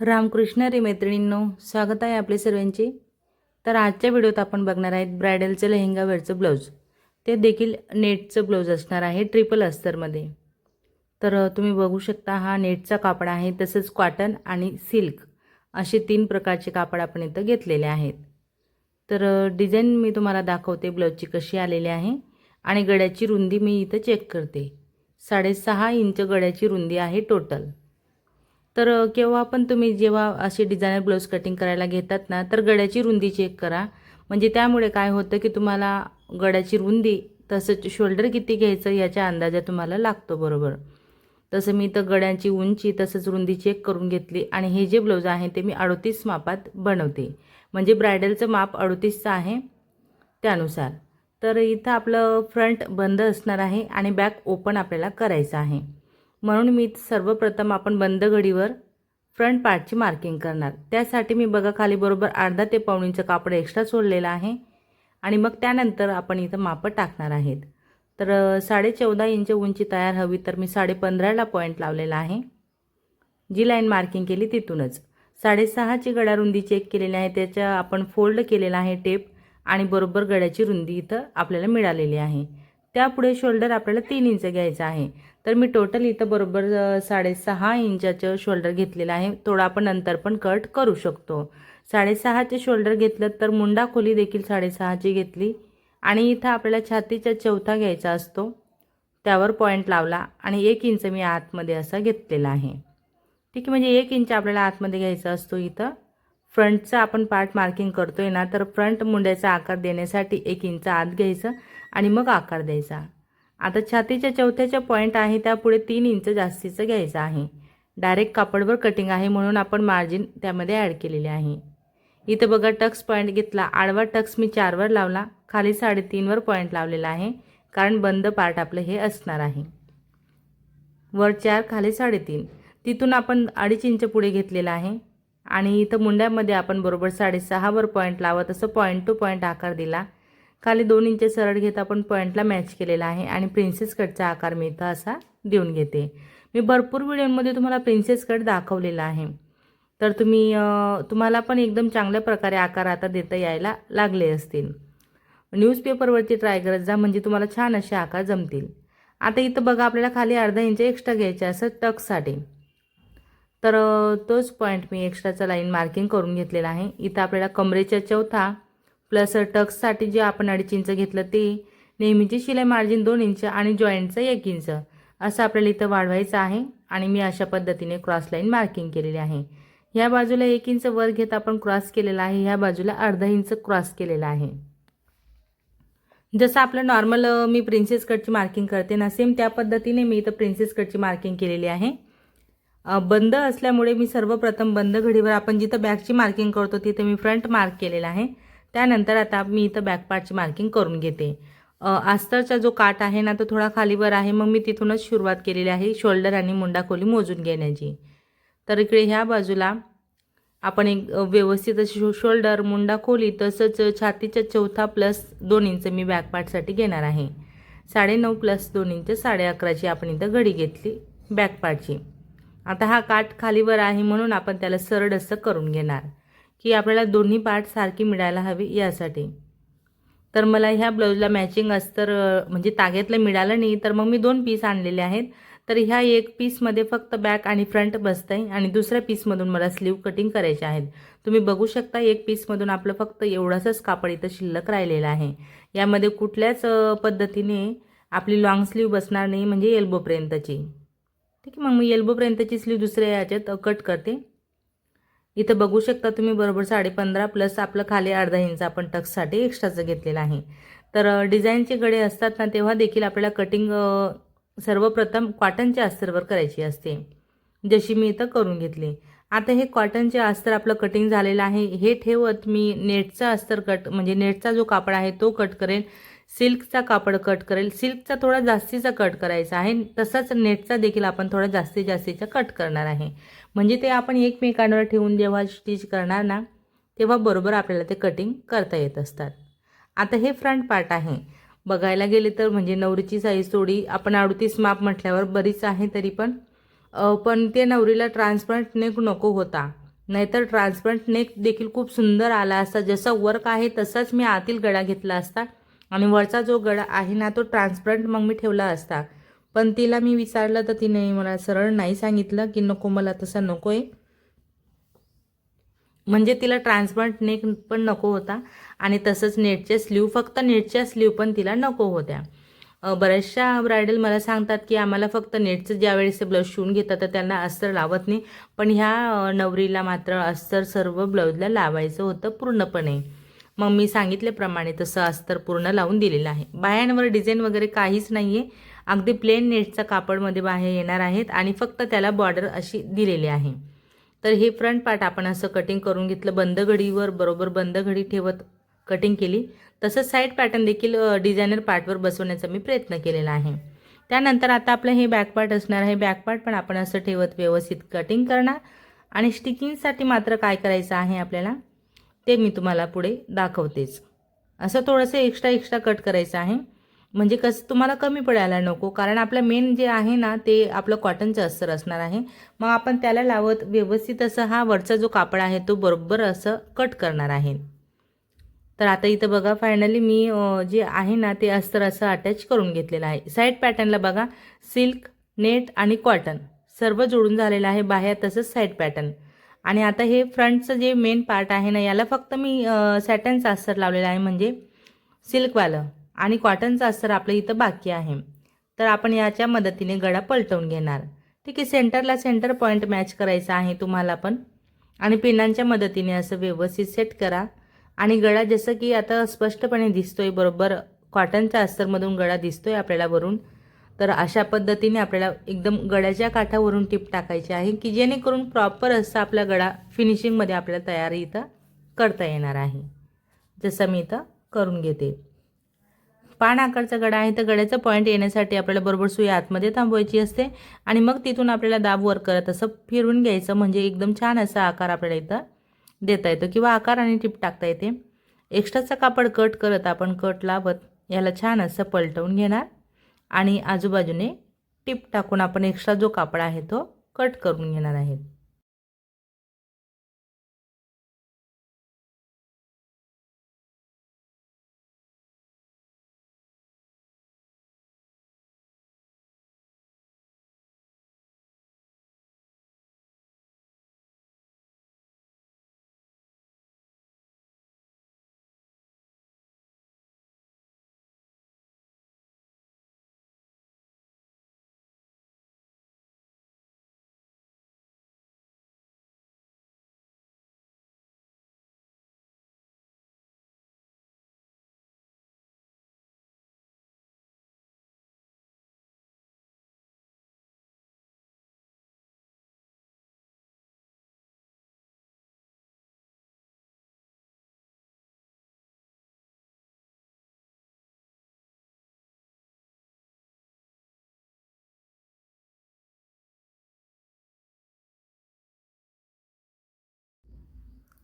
रामकृष्ण रे मैत्रिणींनो स्वागत आहे आपले सर्वांचे. तर आजच्या व्हिडिओत आपण बघणार आहेत ब्रायडलचं लेहंगावेअरचं ब्लाऊज. ते देखील नेटचं ब्लाऊज असणार आहे ट्रिपल अस्तरमध्ये. तर तुम्ही बघू शकता हा नेटचा कापड आहे तसंच कॉटन आणि सिल्क असे तीन प्रकारचे कापड आपण इथं घेतलेले आहेत. तर डिझाईन मी तुम्हाला दाखवते ब्लाऊजची कशी आलेली आहे आणि गड्याची रुंदी मी इथं चेक करते. साडेसहा इंच गड्याची रुंदी आहे टोटल. तर केव्हा पण तुम्ही जेव्हा असे डिझायनर ब्लाऊज कटिंग करायला घेतात ना तर गड्याची रुंदी चेक करा. म्हणजे त्यामुळे काय होतं की तुम्हाला गड्याची रुंदी तसंच शोल्डर किती घ्यायचं याच्या अंदाजा तुम्हाला लागतो बरोबर. तसं मी तर गड्यांची उंची तसंच रुंदी चेक करून घेतली आणि हे जे ब्लाऊज आहे ते मी अडतीस मापात बनवते. म्हणजे ब्रायडलचं माप अडतीसचं आहे त्यानुसार. तर इथं आपलं फ्रंट बंद असणार आहे आणि बॅक ओपन आपल्याला करायचं आहे. म्हणून मी सर्वप्रथम आपण बंद घडीवर फ्रंट पार्टची मार्किंग करणार. त्यासाठी मी बघा खाली बरोबर अर्धा ते पाऊण इंच कापड एक्स्ट्रा सोडलेलं आहे. आणि मग त्यानंतर आपण इथं मापं टाकणार आहेत. तर साडेचौदा साडे चौदा इंच उंची तयार हवी तर मी साडे पंधराला पॉईंट लावलेला आहे. जी लाईन मार्किंग केली तिथूनच. साडेसहाची गड्या रुंदी चेक केलेली आहे. त्याच्या आपण फोल्ड केलेला आहे टेप आणि बरोबर गड्याची रुंदी इथं आपल्याला मिळालेली आहे. त्यापुढे शोल्डर आपल्याला तीन इंच घ्यायचं आहे. तर मी टोटल इथं बरोबर साडेसहा इंचाचं शोल्डर घेतलेलं आहे. थोडं आपण नंतर पण कट करू शकतो. साडेसहाचे शोल्डर घेतलं तर मुंडा खोली देखील साडेसहाची घेतली. आणि इथं आपल्याला छातीचा चौथा घ्यायचा असतो. त्यावर पॉईंट लावला आणि एक इंच मी आतमध्ये असा घेतलेला आहे. ठीक आहे म्हणजे एक इंच आपल्याला आतमध्ये घ्यायचा असतो इथं. फ्रंटचा आपण पार्ट मार्किंग करतोय ना तर फ्रंट मुंड्याचा आकार देण्यासाठी एक इंच आत घ्यायचं आणि मग आकार द्यायचा. आता छातीच्या चौथ्याच्या पॉईंट आहे त्यापुढे तीन इंच जास्तीचं घ्यायचं आहे. डायरेक्ट कापडवर कटिंग आहे म्हणून आपण मार्जिन त्यामध्ये ॲड केलेले आहे. इथं बघा टक्स पॉईंट घेतला आडवा टक्स मी चारवर लावला खाली साडेतीनवर पॉईंट लावलेला आहे कारण बंद पार्ट आपलं हे असणार आहे. वर चार खाली साडेतीन. तिथून आपण अडीच इंच पुढे घेतलेला आहे. आणि इथं मुंड्यामध्ये आपण बरोबर साडेसहावर पॉईंट लावत असं पॉईंट टू पॉईंट आकार दिला. खाली दोन इंच सरळ घेत आपण पॉईंटला मॅच केलेला आहे आणि प्रिन्सेस कटचा आकार मी इथं असा देऊन घेते. मी भरपूर व्हिडिओमध्ये तुम्हाला प्रिन्सेस कट दाखवलेला आहे. तर तुम्ही तुम्हाला पण एकदम चांगल्या प्रकारे आकार आता देता यायला लागले असतील. न्यूजपेपरवरती ट्राय करत जा म्हणजे तुम्हाला छान असे आकार जमतील. आता इथं बघा आपल्याला खाली अर्धा इंच एक्स्ट्रा घ्यायचे असं टकसाठी तर तोच पॉईंट मी एक्स्ट्राचा लाईन मार्किंग करून घेतलेला आहे. इथं आपल्याला कमरेच्या चौथा प्लस टक्ससाठी जे आपण अडीच इंच घेतलं ते नेहमीची शिलाई मार्जिन दोन इंच आणि जॉईंटचं एक इंच. असं आपल्याला इथं वाढवायचं आहे आणि मी अशा पद्धतीने क्रॉस लाईन मार्किंग केलेली आहे. ह्या बाजूला एक इंच वर घेत आपण क्रॉस केलेला आहे ह्या बाजूला अर्धा इंच क्रॉस केलेला आहे. जसं आपलं नॉर्मल मी प्रिन्सेस कटची मार्किंग करते ना सेम त्या पद्धतीने मी इथं प्रिन्सेस कटची मार्किंग केलेली आहे. बंद असल्यामुळे मी सर्वप्रथम बंद घडीवर आपण जिथं बॅकची मार्किंग करतो तिथं मी फ्रंट मार्क केलेला आहे. त्यानंतर आता मी इथं बॅकपार्टची मार्किंग करून घेते. आस्तरचा जो काट आहे ना तो थोडा खालीवर आहे. मग मी तिथूनच सुरुवात केलेली आहे शोल्डर आणि मुंडाखोली मोजून घेण्याची. तर इकडे ह्या बाजूला आपण एक व्यवस्थित अशी शो शोल्डर मुंडा खोली तसंच छातीच्या चौथा प्लस दोन इंच मी बॅकपार्टसाठी घेणार आहे. साडेनऊ प्लस दोन इंच साडे अकराची आपण इथं घडी घेतली बॅकपार्टची आता हा काठ खालीवर आहे म्हणून आपण त्याला सरळ असं करून घेणार. की आपल्याला दोन्ही पार्ट सारखी मिळायला हवी यासाठी. तर मला ह्या ब्लाऊजला मॅचिंग अस्तर म्हणजे तागेतलं मिळालं नाही तर मग मी दोन पीस आणलेले आहेत. तर ह्या एक पीसमध्ये फक्त बॅक आणि फ्रंट बसतं आहे आणि दुसऱ्या पीसमधून मला स्लीव कटिंग करायचे आहेत. तुम्ही बघू शकता एक पीसमधून आपलं फक्त एवढंसंच कापड इथं शिल्लक राहिलेलं आहे. यामध्ये कुठल्याच पद्धतीने आपली लॉंग स्लीव बसणार नाही म्हणजे एल्बोपर्यंतची ठीक आहे मग मी एल्बोपर्यंतची स्लीव दुसऱ्या याच्यात कट करते. इथं बघू शकता तुम्ही बरोबर साडे पंधरा प्लस आपलं खाली अर्धा इंच आपण टक्ससाठी एक्स्ट्राचं घेतलेलं आहे. तर डिझाईनचे गडे असतात ना तेव्हा देखील आपल्याला कटिंग सर्वप्रथम कॉटनच्या अस्तरवर करायची असते. जशी मी इथं करून घेतली. आता हे कॉटनचे अस्तर आपलं कटिंग झालेलं आहे. हे ठेवत मी नेटचा अस्तर कट म्हणजे नेटचा जो कापड आहे तो कट करेन. सिल्कचा कापड कट करेल. सिल्कचा थोडा जास्तीचा कट करायचा आहे. तसाच नेटचा देखील आपण थोडा जास्तीत जास्तीचा कट करणार आहे. म्हणजे ते आपण एकमेकांवर ठेवून जेव्हा स्टिच करणार ना तेव्हा बरोबर आपल्याला ते कटिंग करता येत असतात. आता हे फ्रंट पार्ट आहे. बघायला गेले तर म्हणजे नवरीची साईज थोडी आपण अडतीस माप म्हटल्यावर बरीच आहे तरी पण पण ते नवरीला ट्रान्सपरंट नेक नको होता. नाहीतर ट्रान्सपरंट नेक देखील खूप सुंदर आला असता. जसा वर्क आहे तसाच मी आतील गळा घेतला असता. आणि वरचा जो गळा आहे ना तो ट्रान्सपरंट मग मी ठेवला असता. पण तिला मी विचारलं तर तिने मला सरळ नाही सांगितलं की नको मला तसं नको आहे. म्हणजे तिला ट्रान्सपरंट नेक पण नको होता आणि तसंच नेटचे स्लीव फक्त नेटच्या स्लीव पण तिला नको होत्या. बऱ्याचशा ब्रायडल मला सांगतात की आम्हाला फक्त नेटचं ज्यावेळेस ते ब्लाऊज शिवून घेतात तर त्यांना अस्तर लावत नाही. पण ह्या नवरीला मात्र अस्तर सर्व ब्लाऊजला लावायचं होतं पूर्णपणे. मग मी सांगितल्याप्रमाणे तसं अस्तर पूर्ण लावून दिलेलं आहे. बाह्यांवर डिझाईन वगैरे काहीच नाही आहे अगदी प्लेन नेटचा कापडमध्ये बाहेर येणार आहेत आणि फक्त त्याला बॉर्डर अशी दिलेली आहे. तर हे फ्रंट पार्ट आपण असं कटिंग करून घेतलं. बंद घडीवर बरोबर बंद घडी ठेवत कटिंग केली. तसंच साईड पॅटर्न देखील डिझायनर पार्टवर बसवण्याचा मी प्रयत्न केलेला आहे. त्यानंतर आता आपलं हे बॅक पार्ट असणार आहे. बॅक पार्ट पण आपण असं ठेवत व्यवस्थित कटिंग करणार. आणि स्टिकिंगसाठी मात्र काय करायचं आहे आपल्याला? ते मी तुम्हाला पुढे दाखवतेच. असं थोडंसं एक्स्ट्रा एक्स्ट्रा कट करायचं आहे. म्हणजे कसं तुम्हाला कमी पडायला नको कारण आपलं मेन जे आहे ना ते आपलं कॉटनचं अस्तर असणार आहे. मग आपण त्याला लावत व्यवस्थित असं हा वरचा जो कापड आहे तो बरोबर असं कट करणार आहे. तर आता इथं बघा फायनली मी जे आहे ना ते अस्तर असं अटॅच करून घेतलेलं आहे. साईड पॅटर्नला बघा सिल्क नेट आणि कॉटन सर्व जोडून झालेलं आहे बाहेर तसंच साईड पॅटर्न आणि आता हे फ्रंटचं जे मेन पार्ट आहे ना याला फक्त मी सॅटनचं अस्तर लावलेलं आहे म्हणजे सिल्कवालं. आणि कॉटनचं अस्तर आपलं इथं बाकी आहे. तर आपण याच्या मदतीने गळा पलटवून घेणार. ठीक आहे सेंटरला सेंटर पॉईंट मॅच करायचा आहे तुम्हाला पण. आणि पिनांच्या मदतीने असं व्यवस्थित सेट करा. आणि गळा जसं की आता स्पष्टपणे दिसतोय बरोबर कॉटनच्या अस्तरमधून गळा दिसतोय आपल्याला वरून. तर अशा पद्धतीने आपल्याला एकदम गळ्याच्या काठावरून टिप टाकायची आहे की जेणेकरून प्रॉपर असं आपला गळा फिनिशिंगमध्ये आपल्याला तयारी इथं करता येणार आहे. जसं मी इथं करून घेते. पान आकारचा गडा आहे तर गड्याचा पॉईंट येण्यासाठी आपल्याला बरोबर सुई आतमध्ये थांबवायची असते आणि मग तिथून आपल्याला दाब वर करत असं फिरवून घ्यायचं म्हणजे एकदम छान असा आकार आपल्याला इथं देता येतो किंवा आकार आणि टिप टाकता येते. एक्स्ट्राचा कापड कट करत आपण कट लावत याला छान असं पलटवून घेणार. आणि आजूबाजूने टिप टाकून आपण एक्स्ट्रा जो कापड आहे तो कट करून घेणार आहे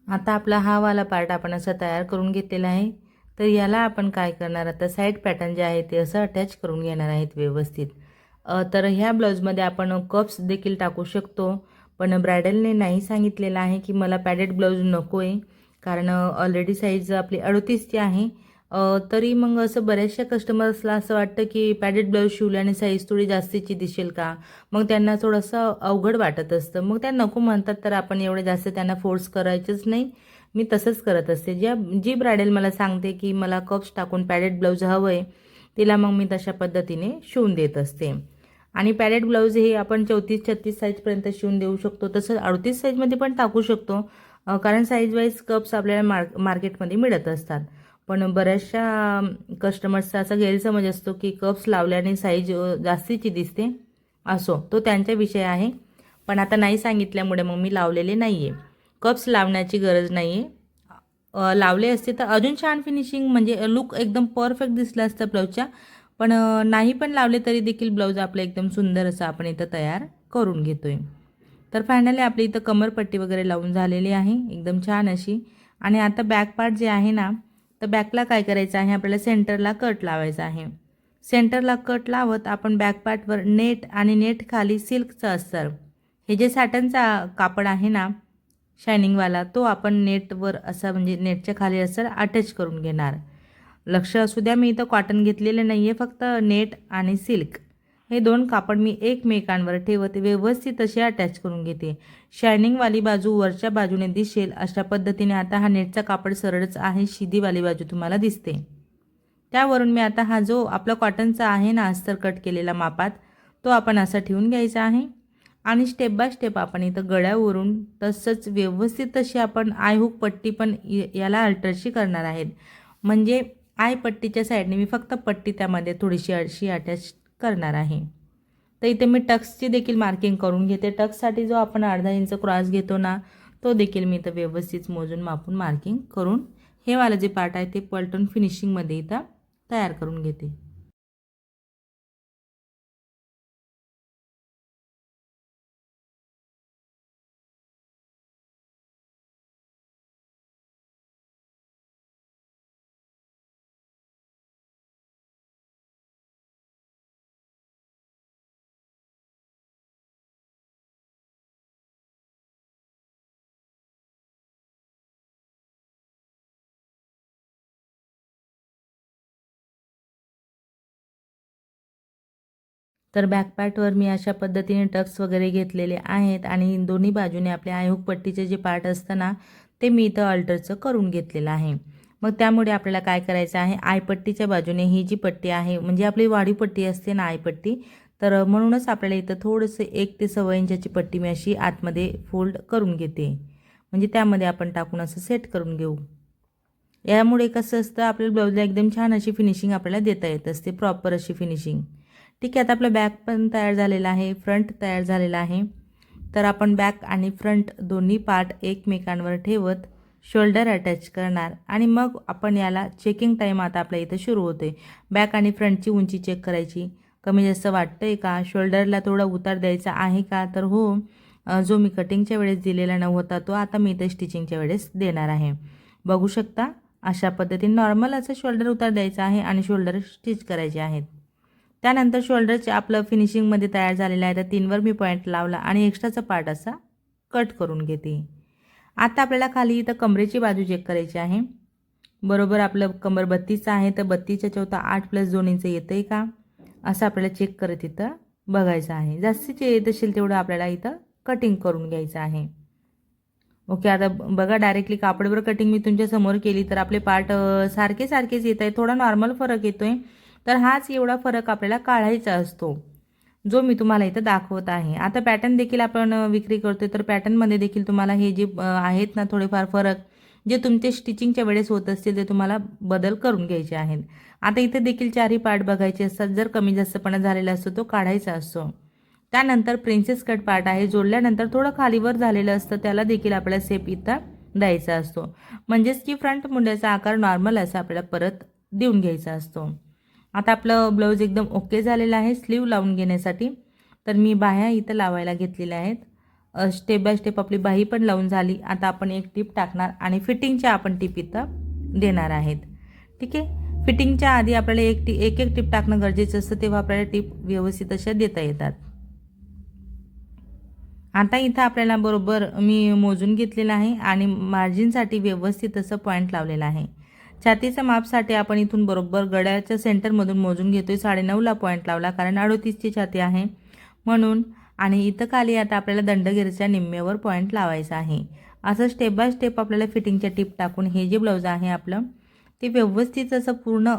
आता आपला हा वाला पार्ट आपण असा तयार करून घेतलेला आहे. तर याला आपण काय करणार? आता साईड पॅटर्न जे आहे ते असं अटॅच करून घेणार आहेत व्यवस्थित. तर ह्या ब्लाऊजमध्ये आपण कप्स देखील टाकू शकतो. पण ब्रायडलने नाही सांगितलेलं आहे की मला पॅडेड ब्लाऊज नको आहे कारण ऑलरेडी साईज आपली अडतीसची आहे. तरी मग असं बऱ्याचशा कस्टमर्सला असं वाटतं की पॅडेड ब्लाऊज शिवल्याने साईज थोडी जास्तीची दिसेल का? मग त्यांना थोडंसं अवघड वाटत असतं. मग त्या नको म्हणतात तर आपण एवढं जास्त त्यांना फोर्स करायचंच नाही. मी तसंच करत असते. ज्या जी ब्रायडल मला सांगते की मला कप्स टाकून पॅडेड ब्लाऊज हवं आहे तिला मग मी तशा पद्धतीने शिवून देत असते. आणि पॅडेड ब्लाऊज हे आपण चौतीस छत्तीस साईजपर्यंत शिवून देऊ शकतो. तसंच अडतीस साईजमध्ये पण टाकू शकतो कारण साईज वाईज कप्स आपल्याला मार्क मार्केटमध्ये मिळत असतात. पण बऱ्याचशा कस्टमर्सचा असा गैरसमज असतो की कप्स लावल्याने साईज जास्तीची दिसते. असो तो त्यांचा विषय आहे. पण आता नाही सांगितल्यामुळे मग मी लावलेले नाही आहे कप्स लावण्याची गरज नाही आहे लावले असते तर अजून छान फिनिशिंग म्हणजे लुक एकदम परफेक्ट दिसलं असतं ब्लाऊजच्या पण नाही पण लावले तरी देखील ब्लाऊज आपलं एकदम सुंदर असं आपण इथं तयार करून घेतो आहे तर फायनली आपली इथं कमरपट्टी वगैरे लावून झालेली आहे. एकदम छान अशी. आणि आता बॅक पार्ट जे आहे ना तर बॅकला काय करायचं आहे? आपल्याला सेंटरला कट लावायचा आहे. सेंटरला कट लावत आपण बॅकपॅटवर नेट आणि नेट खाली सिल्कचं अस्तर. हे जे सॅटनचा कापड आहे ना शायनिंगवाला तो आपण नेटवर असा म्हणजे नेटच्या खाली असं अटॅच करून घेणार. लक्ष असू द्या मी इथं कॉटन घेतलेलं नाही आहे फक्त नेट आणि सिल्क हे दोन कापड मी एकमेकांवर ठेवत व्यवस्थित असे अटॅच करून घेते. शायनिंगवाली बाजू वरच्या बाजूने दिसेल अशा पद्धतीने आता हा नेटचा कापड सरळच आहे शिदीवाली बाजू तुम्हाला दिसते. त्यावरून मी आता हा जो आपला कॉटनचा आहे ना अस्तर कट केलेला मापात तो आपण असा ठेवून घ्यायचा आहे. आणि स्टेप बाय स्टेप आपण इथं गळ्यावरून तसंच व्यवस्थित तशी आपण आयहूक पट्टी पण याला अल्टरशी करणार आहेत. म्हणजे आय पट्टीच्या साईडने मी फक्त पट्टी त्यामध्ये थोडीशी अशी अटॅच करणार आहे. तर इथे मी टक्सची देखील मार्किंग करून घेते. टक्ससाठी जो आपण अर्धा इंच क्रॉस घेतो ना तो देखील मी इथं व्यवस्थित मोजून मापून मार्किंग करून हे वाला जे पार्ट आहे ते पलटून फिनिशिंगमध्ये इथं तयार करून घेते. तर बॅकपार्टवर मी अशा पद्धतीने टक्स वगैरे घेतलेले आहेत आणि दोन्ही बाजूने आपल्या आयहुक पट्टीचे जे पार्ट असतं ना ते मी इथं अल्टरचं करून घेतलेलं आहे. मग त्यामुळे आपल्याला काय करायचं आहे आयपट्टीच्या बाजूने ही जी पट्टी आहे म्हणजे आपली वाढीव पट्टी असते ना आयपट्टी तर म्हणूनच आपल्याला इथं थोडंसं एक ते सव्वा इंचाची पट्टी मी अशी आतमध्ये फोल्ड करून घेते. म्हणजे त्यामध्ये आपण टाकून असं सेट करून घेऊ. यामुळे कसं असतं आपल्या ब्लाऊजला एकदम छान अशी फिनिशिंग आपल्याला देता येत असते प्रॉपर अशी फिनिशिंग ठीक आहे आता आपलं बॅक पण तयार झालेलं आहे फ्रंट तयार झालेला आहे. तर आपण बॅक आणि फ्रंट दोन्ही पार्ट एकमेकांवर ठेवत शोल्डर अटॅच करणार. आणि मग आपण याला चेकिंग टाईम आता आपल्या इथं सुरू होते बॅक आणि फ्रंटची उंची चेक करायची. कमी जास्त वाटतं आहे का शोल्डरला थोडा उतार द्यायचा आहे का? तर हो जो मी कटिंगच्या वेळेस दिलेला नव्हता तो आता मी इथं स्टिचिंगच्या वेळेस देणार आहे. बघू शकता अशा पद्धतीने नॉर्मल असं शोल्डर उतार द्यायचा आहे आणि शोल्डर स्टिच करायचे आहेत. त्यानंतर शोल्डरचे आपलं फिनिशिंगमध्ये तयार झालेलं आहे. तर तीनवर मी पॉईंट लावला आणि एक्स्ट्राचा पार्ट असा कट करून घेते. आता आपल्याला खाली इथं कमरेची बाजू चेक करायची आहे. बरोबर आपलं कमर बत्तीसचं आहे. तर बत्तीसच्या चौथा आठ प्लस दोन इंच येतं आहे का? असं आपल्याला चेक करत इथं बघायचं आहे. जास्तीचे येत असेल तेवढं आपल्याला इथं कटिंग करून घ्यायचं आहे. ओके आता बघा डायरेक्टली कापडवर कटिंग मी तुमच्यासमोर केली तर आपले पार्ट सारखे सारखेच येत आहे थोडा नॉर्मल फरक येतो आहे तर हाच एवढा फरक आपल्याला काढायचा असतो. जो मी तुम्हाला इथं दाखवत आहे. आता पॅटर्न देखील आपण विक्री करतोय तर पॅटर्नमध्ये देखील तुम्हाला हे जे आहेत ना थोडेफार फरक जे तुमचे स्टिचिंगच्या वेळेस होत असतील ते तुम्हाला बदल करून घ्यायचे आहेत. आता इथे देखील चारही पार्ट बघायचे असतात. जर कमी जास्तपणा झालेला असतो तो काढायचा असतो. त्यानंतर प्रिन्सेस कट पार्ट आहे. जोडल्यानंतर थोडं खालीवर झालेलं असतं त्याला देखील आपल्याला सेप इथं द्यायचा असतो. म्हणजेच की फ्रंट मुंड्याचा आकार नॉर्मल असा आपल्याला परत देऊन घ्यायचा असतो. आता आपलं ब्लाऊज एकदम ओके झालेलं आहे स्लीव लावून घेण्यासाठी. तर मी बाह्या इथं लावायला घेतलेल्या आहेत. स्टेप बाय स्टेप आपली बाही पण लावून झाली. आता आपण एक टीप टाकणार आणि फिटिंगच्या आपण टीप इथं देणार आहेत. ठीक आहे? फिटिंगच्या आधी आपल्याला एक टी एक एक टीप टाकणं गरजेचं असतं तेव्हा आपल्याला टीप व्यवस्थित अशा देता येतात. आता इथं आपल्याला बरोबर मी मोजून घेतलेलं आहे आणि मार्जिनसाठी व्यवस्थित असं पॉईंट लावलेला आहे. छातीच्या मापसाठी आपण इथून बरोबर गड्याच्या सेंटरमधून मोजून घेतोय. साडेनऊला पॉईंट लावला कारण अडोतीसची छाती आहे. म्हणून आणि इथं खाली आता आपल्याला दंडगिरीच्या निम्म्यावर पॉईंट लावायचा आहे. असं स्टेप बाय स्टेप आपल्याला फिटिंगच्या टीप टाकून हे जे ब्लाऊज आहे आपलं ते व्यवस्थित असं पूर्ण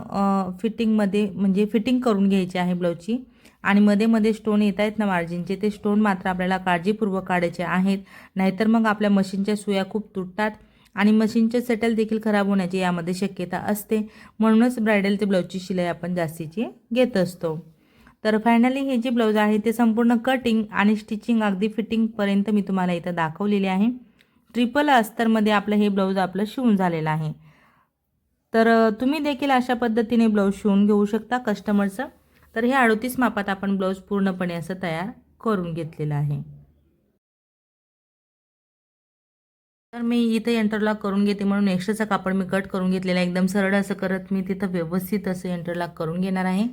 फिटिंगमध्ये म्हणजे फिटिंग करून घ्यायची आहे ब्लाऊजची आणि मध्ये मध्ये स्टोन येत आहेत ना मार्जिनचे ते स्टोन मात्र आपल्याला काळजीपूर्वक काढायचे आहेत. नाहीतर मग आपल्या मशीनच्या सुया खूप तुटतात. आणि मशीनचे सेटल देखील खराब होण्याची यामध्ये शक्यता असते. म्हणूनच ब्रायडल ते ब्लाऊजची शिलाई आपण जास्तीची घेत असतो. तर फायनली हे जे ब्लाऊज आहे ते संपूर्ण कटिंग आणि स्टिचिंग अगदी फिटिंगपर्यंत मी तुम्हाला इथं दाखवलेले आहे. ट्रिपल अस्तरमध्ये आपलं हे ब्लाऊज आपलं शिवून झालेलं आहे. तर तुम्ही देखील अशा पद्धतीने ब्लाऊज शिवून घेऊ शकता कस्टमरचं तर हे अडोतीस मापात आपण ब्लाऊज पूर्णपणे असं तयार करून घेतलेलं आहे. तर मी इथं एंटरलॉक करून घेते म्हणून एक्स्ट्राचं कापड मी कट करून घेतलेला एकदम सरळ असं करत मी तिथं व्यवस्थित असं एंटरलॉक करून घेणार आहे.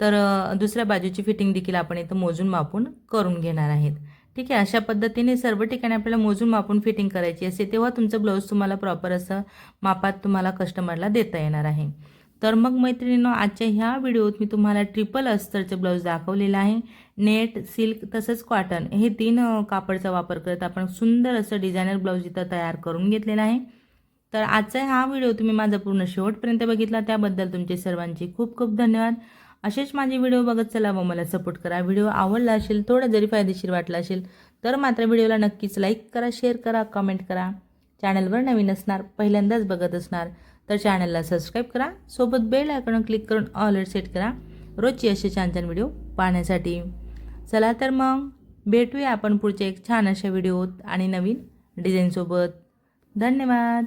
तर दुसऱ्या बाजूची फिटिंग देखील आपण इथं मोजून मापून करून घेणार आहेत. ठीक आहे अशा पद्धतीने सर्व ठिकाणी आपल्याला मोजून मापून फिटिंग करायची असते तेव्हा तुमचं ब्लाऊज तुम्हाला प्रॉपर असं मापात तुम्हाला कस्टमरला देता येणार आहे. तर मग मैत्रिणींनो आजच्या ह्या व्हिडिओत मी तुम्हाला ट्रिपल अस्तरचे ब्लाऊज दाखवलेलं आहे. नेट सिल्क तसंच कॉटन हे तीन कापडचा वापर करत आपण सुंदर असं डिझायनर ब्लाऊज इथं तयार करून घेतलेलं आहे. तर आजचा हा व्हिडिओ तुम्ही माझा पूर्ण शेवटपर्यंत बघितला. त्याबद्दल तुमचे सर्वांचे खूप खूप धन्यवाद. असेच माझे व्हिडिओ बघत चला व मला सपोर्ट करा. व्हिडिओ आवडला असेल थोडा जरी फायदेशीर वाटला असेल तर मात्र व्हिडिओला नक्कीच लाईक करा शेअर करा कमेंट करा. चॅनलवर नवीन असणार पहिल्यांदाच बघत असणार तर चॅनलला सबस्क्राईब करा. सोबत बेल आयकॉन क्लिक करून ऑलर सेट करा. रोजची असे छान छान व्हिडिओ पाहण्यासाठी. चला तर मग भेटूया आपण पुढच्या एक छान अशा व्हिडिओत आणि नवीन डिझाईनसोबत धन्यवाद.